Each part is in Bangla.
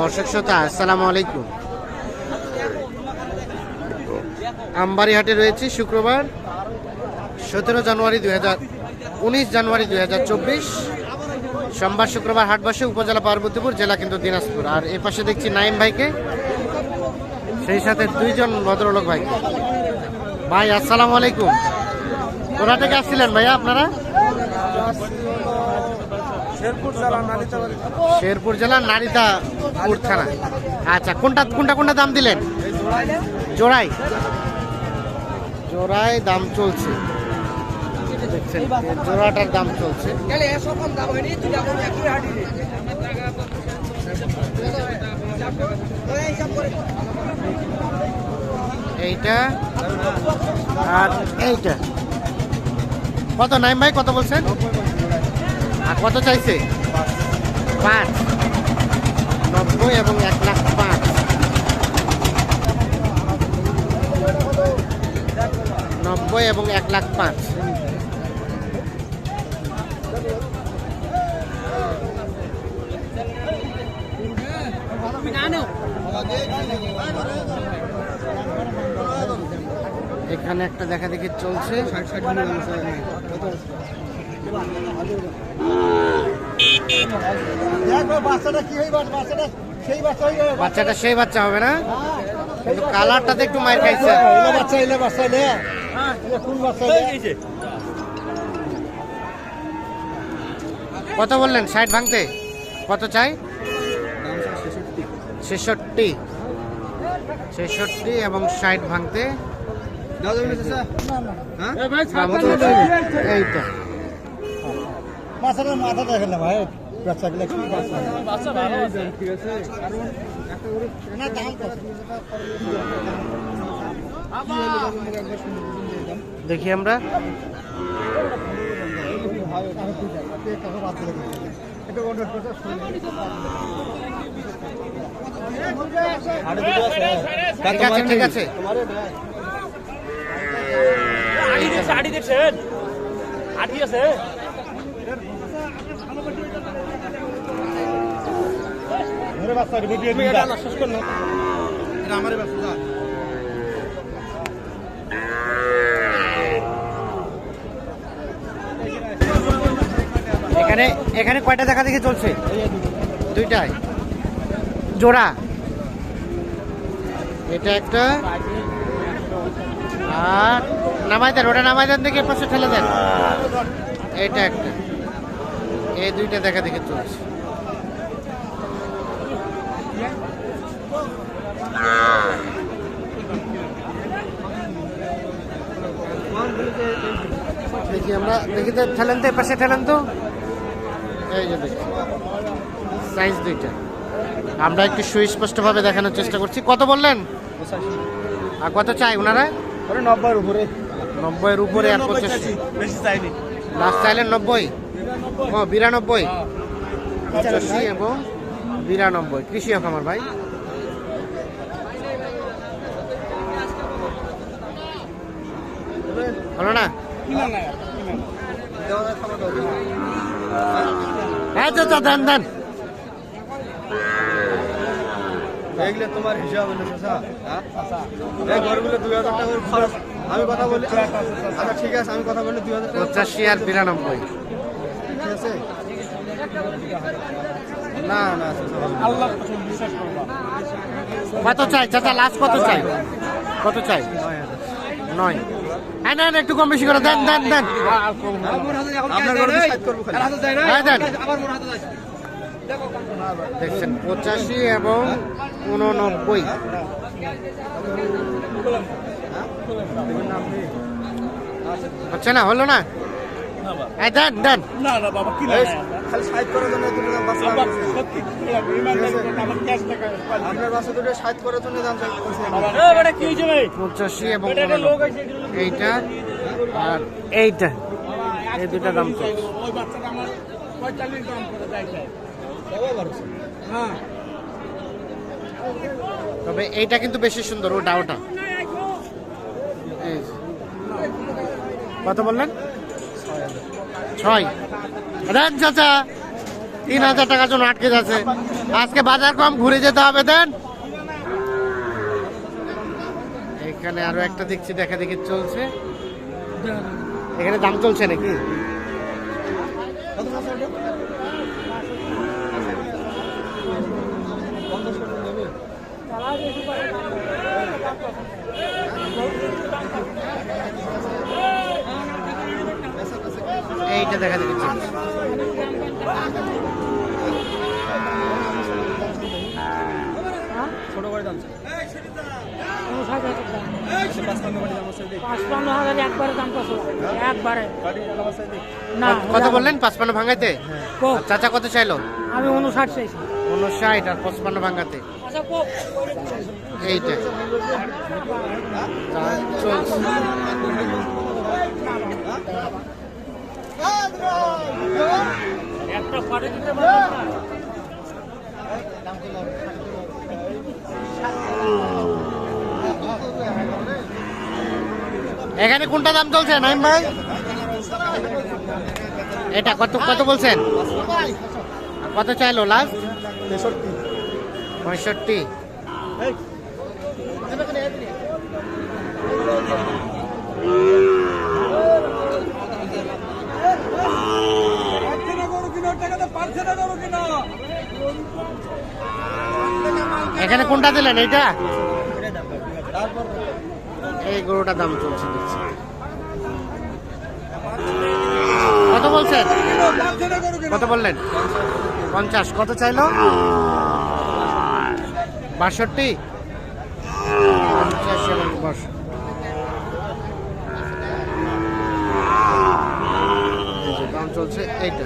দর্শক শ্রোতা, আসসালামু আলাইকুম। আমবাড়ি হাটে রয়েছে শুক্রবার, সতেরো জানুয়ারি দুই হাজার উনিশ, জানুয়ারি দুই হাজার চব্বিশ। সোমবার শুক্রবার হাট বসে উপজেলা পার্বতীপুর, জেলা কিন্তু দিনাজপুর। আর এ পাশে দেখছি নাইম ভাইকে, সেই সাথে দুইজন ভদ্রলোক ভাই ভাই, আসসালামু আলাইকুম। কোথা থেকে আসছিলেন ভাইয়া আপনারা? শেরপুর জেলার নারিতাপুর থানা। আচ্ছা কোনটা কোনটা কোনটা দাম দিলেন? জোড়াই? জোড়ায় দাম চলছে। দেখছেন জোড়াটার দাম চলছে। এইটা আর এইটা। কত, নাইম ভাই, কত বলছেন? কত চাইছে? পাঁচ। নব্বই এবং এক লাখ পাঁচ। নব্বই এবং এক লাখ পাঁচ। এখানে একটা দেখা দেখি চলছে। বাচ্চাটা কি হই বাচ্চাটা সেই বাচ্চা বাচ্চাটা সেই বাচ্চা হবে না? কিন্তু কালারটাতে একটু মায়ের খাইছে। এলে বাচ্চা এলে বাচ্চা এলে কোন বাচ্চা কত বললেন? ষাট ভাঙতে? কত চাই? ছেষট্টি। ছেষট্টি এবং ষাট ভাঙতে? এই তো। বাচ্চাটার মাথা দেখেন না ভাই। বাচ্চাগুলো কি বাচ্চা? না দাম কত? দেখি আমরা। ঠিক আছে ঠিক আছে। আড়ি দেখছেন আড়ি আছে এখানে এখানে কয়টা দেখা দেখি চলছে? দুইটাই জোড়া। এটা একটা। আর নামাই দেন ওটা নামাই দেন দেখে পাশে ঠেলে দেন। এটা একটা। এই দুইটা দেখা দেখে চলছে। দেখি আমরা দেখি তো ঠেলেন তো পাশে ঠেলেন তো। এই যে দেখি। সাইজ দুইটা। আমরা একটু সুস্পষ্টভাবে দেখানোর চেষ্টা করছি। কত বললেন? আর কত চাই ওনারা? নব্বইয়ের উপরে। নব্বইয়ের উপরে আর পঁচাশি। লাস্ট চাইলেন নব্বই? ও বিরানব্বই। পঁচাশি এবং বিরানব্বই। কৃষি হোক আমার ভাই। হলো না? হ্যাঁ চাচা দেন দেন। এগুলো তোমার হিসাব হলো এই ঘরগুলো দুই হাজার টাকা করে খরচ আমি কথা বলি আচ্ছা ঠিক আছে আমি কথা বলি দুই হাজার পঁচাশি আর বিরানব্বই। ঠিক আছে? না না আল্লাহ কত চাই চাচা লাস্ট কত চাই? কত চাই? নয়। হ্যাঁ নেন একটু কম বেশি করে দেন দেন দেন। আপনার ঘরে সাইড করব খালি। দেন। দেখছেন পঁচাশি এবং উননব্বই। হচ্ছে না হলো না? দেন দেন। না না বাবা কি এই, খালি সাইড করার জন্য দুটো সত্যি আপনার বাসা দুটো সাইড করার জন্য দাম পঁচাশি এবং এটা একটা লোক 89 আছে এগুলো এইটা আর এইটা এই দুটা দাম চলছে ওই বাচ্চাটা আমার পঁয়তাল্লিশ দাম করে যায় হ্যাঁ। তবে এইটা কিন্তু বেশি সুন্দর ওটা ওটা এই কত বললেন? ছয়। দেন চাচা, তিন হাজার টাকার জন্য আটকে যাচ্ছে। আজকে বাজার কম, ঘুরে যেতে হবে, দেন। এখানে আরও একটা দেখছি, দেখা দেখি চলছে। এখানে দাম চলছে নাকি? এইটা দেখা দেখি চলছে। পাঁচপান্ন হাজার একবারে দাম কত? একবারে। না কত বললেন পাঁচপান্ন ভাঙাইতে। চাচা কত চাইলো? আমি উনষাট চাইছি। উনষাট আর পঁচপান্ন ভাঙাতে। আচ্ছা এইটা। একটা এখানে কোনটা দাম চলছে, নাইম ভাই? এটা কত কত বলছেন? কত চাইলো লাস্ট পঁয়ষট্টি। এখানে কোনটা দিলেন, এইটা? এই গরুটার দাম চলছে, দেখছি। কত বলছেন? কত বললেন? পঞ্চাশ। কত চাইলো? বাষট্টি। দাম চলছে এইটা।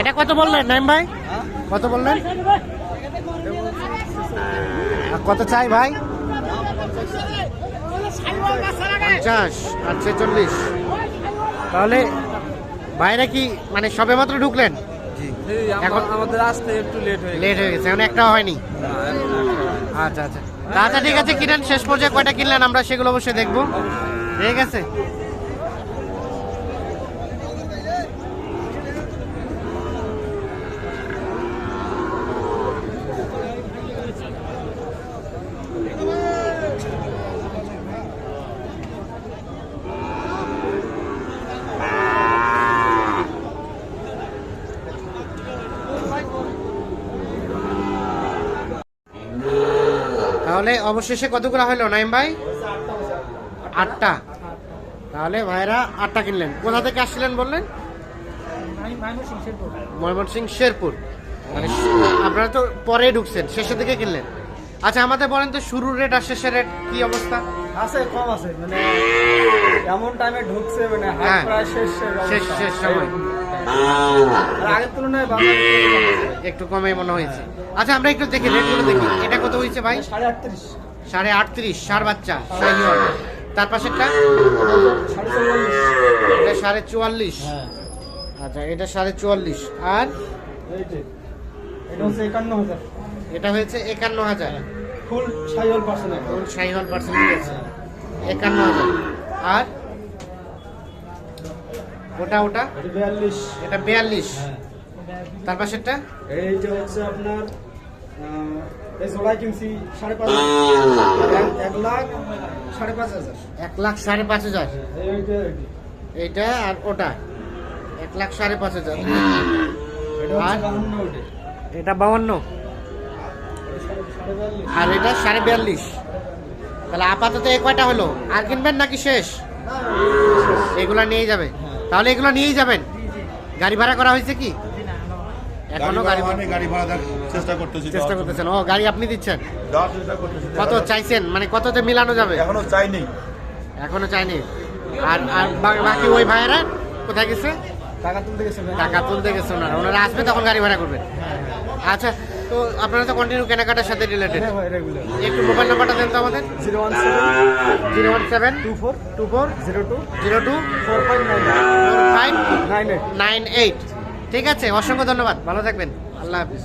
এটা কত বললেন নাইম ভাই? কত বললেন? আর কত চাই ভাই? পঞ্চাশ আর ছেচল্লিশ। তাহলে ভাইরা কি মানে সবে মাত্র ঢুকলেন? এখন আমাদের আসতে একটু লেট হয়ে লেট হয়ে গেছে এখন একটা হয়নি। আচ্ছা আচ্ছা। আচ্ছা ঠিক আছে কিনেন শেষ পর্যায়ে কয়টা কিনলেন আমরা সেগুলো অবশ্যই দেখব। ঠিক আছে। তাহলে অবশেষে কতগুলো হলো নাইম ভাই? আটটা। তাহলে ভাইরা আটটা কিনলেন। কোথা থেকে আসছিলেন বললেন? ময়মনসিং শেরপুর। মানে আপনারা তো পরে ঢুকছেন শেষের দিকে কিনলেন। আচ্ছা আমাদের বলেন তো শুরুর রেট আর শেষের রেট কি অবস্থা? আছে কম আছে মানে এমন টাইমে ঢুকছে মানে হ্যাঁ। শেষ শেষ সময়। আগের তুলনায় একটু কম আছে। একটু কমে মনে হয়েছে। আচ্ছা আমরা একটু দেখি রেটগুলো দেখি। এটা কত হয়েছে ভাই? সাড়ে আটত্রিশ সাড়ে আটত্রিশ সার বাচ্চা। তার পাশেরটা? এটা সাড়ে চুয়াল্লিশ। হ্যাঁ আচ্ছা এটা সাড়ে চুয়াল্লিশ। আর? এটা হচ্ছে একান্ন হাজার। এটা হয়েছে একান্ন হাজার ফুল সাইল পার্সেন্ট ফুল পার্সেন্টেজ আছে একান্ন হাজার। আর? ওটা ওটা? এটা বিয়াল্লিশ। এটা বিয়াল্লিশ। হ্যাঁ। তার পাশেরটা? এইটা হচ্ছে আপনার এই কিনছি সাড়ে পাঁচ। এক- লাখ সাড়ে পাঁচ হাজার। এক লাখ সাড়ে পাঁচ হাজার? এইটা এইটা আর ওটা? এক লাখ সাড়ে পাঁচ হাজার। আর? এটা বাউন্ন আর এটা সাড়ে বিয়াল্লিশ। তাহলে আপাতত এ কয়টা হলো? আর কিনবেন নাকি শেষ? এগুলা নিয়ে যাবে। তাহলে এগুলো নিয়েই যাবেন? গাড়ি ভাড়া করা হয়েছে কি? এখনও গাড়ি ভাড়া গাড়ি ভাড়া চেষ্টা করতেছি চেষ্টা করতেছেন। ও গাড়ি আপনি দিচ্ছেন? কত চাইছেন? মানে কততে মিলানো যাবে? এখনও চাইনি। এখনও চাইনি। আর আর বাকি ওই ভাইয়েরা কোথায় গেছে? টাকা তুলতে গেছে। টাকা তুলতে গেছে ওনারা। ওনারা আসবে তখন গাড়ি ভাড়া করবেন আচ্ছা তো আপনারা তো কন্টিনিউ কেনাকাটার সাথে রিলেটেড হ্যাঁ একটু মোবাইল নাম্বারটা দেন তো আমাদের। Zero one seven zero one seven two four two four zero two zero two four five nine five nine eight. ঠিক আছে অসংখ্য ধন্যবাদ। ভালো থাকবেন। আল্লাহ হাফিজ।